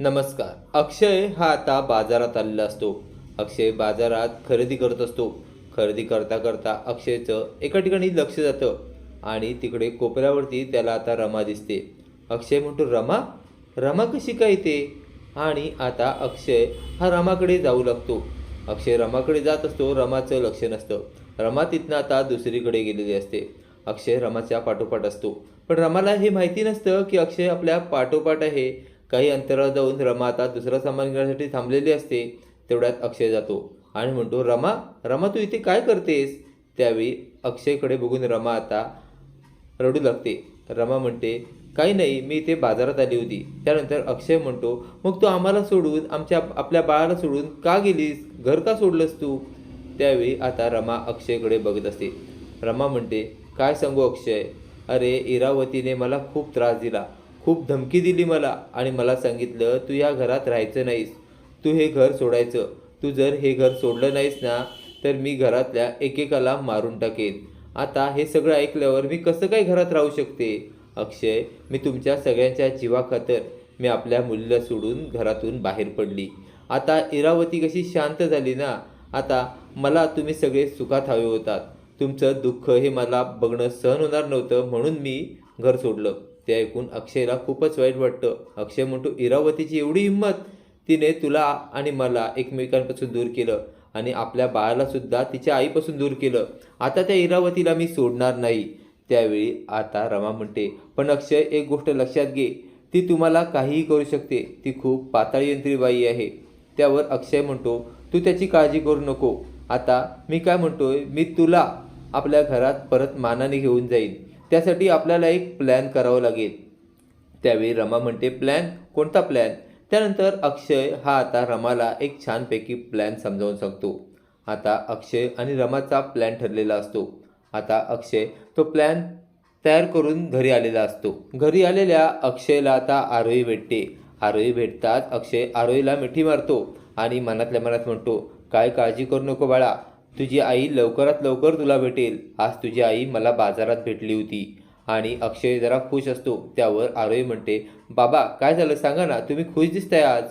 नमस्कार. अक्षय हा आता बाजारात आलेला असतो. अक्षय बाजारात खरेदी करत असतो. खरेदी करता करता अक्षयचं एका ठिकाणी लक्ष जातं आणि तिकडे कोपऱ्यावरती त्याला आता रमा दिसते. अक्षय म्हणतो रमा रमा कशी काय ते आणि आता अक्षय हा रमाकडे जाऊ लागतो. अक्षय रमाकडे जात असतो रमाचं लक्ष नसतं. रमा तिथनं आता दुसरीकडे गेलेली असते. अक्षय रमाच्या पाठोपाठ असतो. पण रमाला हे माहिती नसतं की अक्षय आपल्या पाठोपाठ आहे. काही अंतरावर जाऊन रमा आता दुसरा सामान घेण्यासाठी थांबलेली असते तेवढ्यात अक्षय जातो. आणि म्हणतो रमा रमा तू इथे काय करतेस? त्यावेळी अक्षयकडे बघून रमा आता रडू लागते. रमा म्हणते काही नाही मी इथे बाजारात आली होती. त्यानंतर अक्षय म्हणतो मग तू आम्हाला सोडून आमच्या आपल्या बाळाला सोडून का गेलीस? घर का सोडलंस तू? त्यावेळी आता रमा अक्षयकडे बघत असते. रमा म्हणते काय सांगू अक्षय? अरे इरावतीने मला खूप त्रास दिला. खूप धमकी दिली मला आणि मला सांगितलं तू या घरात राहायचं नाहीस. तू हे घर सोडायचं. तू जर हे घर सोडलं नाहीस ना तर मी घरातल्या एकेकाला मारून टाकेन. आता हे सगळं ऐकल्यावर मी कसं काय घरात राहू शकते? अक्षय मी तुमच्या सगळ्यांच्या जीवाखातर मी आपल्या मुलीला सोडून घरातून बाहेर पडली. आता इरावती कशी शांत झाली ना? आता मला तुम्ही सगळे सुखात हवे होतात. तुमचं दुःख हे मला बघणं सहन होणार नव्हतं म्हणून मी घर सोडलं. ते ऐकून अक्षयला खूपच वाईट वाटतं. अक्षय म्हणतो इरावतीची एवढी हिंमत? तिने तुला आणि मला एकमेकांपासून दूर केलं आणि आपल्या बाळालासुद्धा तिच्या आईपासून दूर केलं. आता त्या इरावतीला मी सोडणार नाही. त्यावेळी आता रमा म्हणते पण अक्षय एक गोष्ट लक्षात घे. ती तुम्हाला काहीही करू शकते. ती खूप पाताळयंत्री बाई आहे. त्यावर अक्षय म्हणतो तू त्याची काळजी करू नको. आता मी काय म्हणतोय? मी तुला आपल्या घरात परत मानाने घेऊन जाईन. त्यासाठी आपल्याला एक प्लॅन करावा लागेल. त्यावेळी रमा म्हणते प्लॅन कोणता प्लॅन त्यानंतर अक्षय हा आता रमाला एक छानपैकी प्लॅन समजावून सांगतो. आता अक्षय आणि रमाचा प्लॅन ठरलेला असतो. आता अक्षय तो प्लॅन तयार करून घरी आलेला असतो. घरी आलेल्या अक्षयला आता आरोही भेटते. आरोही भेटताच अक्षय आरोहीला मिठी मारतो आणि मनातल्या मनात म्हणतो काय काळजी करू नको बाळा तुझी आई लवकरात लवकर तुला भेटेल. आज तुझी आई मला बाजारात भेटली होती. आणि अक्षय जरा खुश असतो. त्यावर आरोही म्हणते बाबा काय झालं सांगा ना तुम्ही खुश दिसताय आज.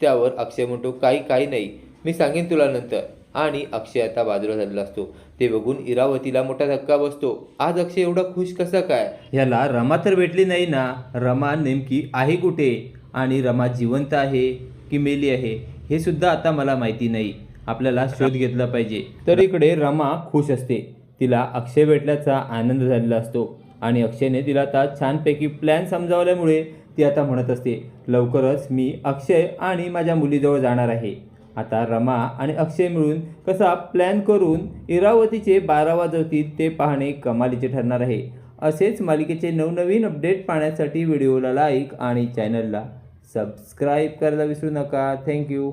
त्यावर अक्षय म्हणतो काही काही नाही. मी सांगेन तुला नंतर. आणि अक्षय आता बाजूला झालेला असतो. ते बघून इरावतीला मोठा धक्का बसतो. आज अक्षय एवढा खुश कसा काय? ह्याला रमा तर भेटली नाही ना. रमा नेमकी आहे कुठे? आणि रमा जिवंत आहे की मेली आहे? हे सुद्धा आता मला माहिती नाही. आपल्याला शोध घेतला पाहिजे. तर इकडे रमा खुश असते. तिला अक्षय भेटल्याचा आनंद झालेला असतो. आणि अक्षयने तिला आता छानपैकी प्लॅन समजावल्यामुळे ती आता म्हणत असते लवकरच मी अक्षय आणि माझ्या मुलीजवळ जाणार आहे. आता रमा आणि अक्षय मिळून कसा प्लॅन करून इरावतीचे बारा वाजवतील ते पाहणे कमालीचे ठरणार आहे. असेच मालिकेचे नवनवीन अपडेट पाहण्यासाठी व्हिडिओला लाईक आणि चॅनलला सबस्क्राईब करायला विसरू नका. थँक्यू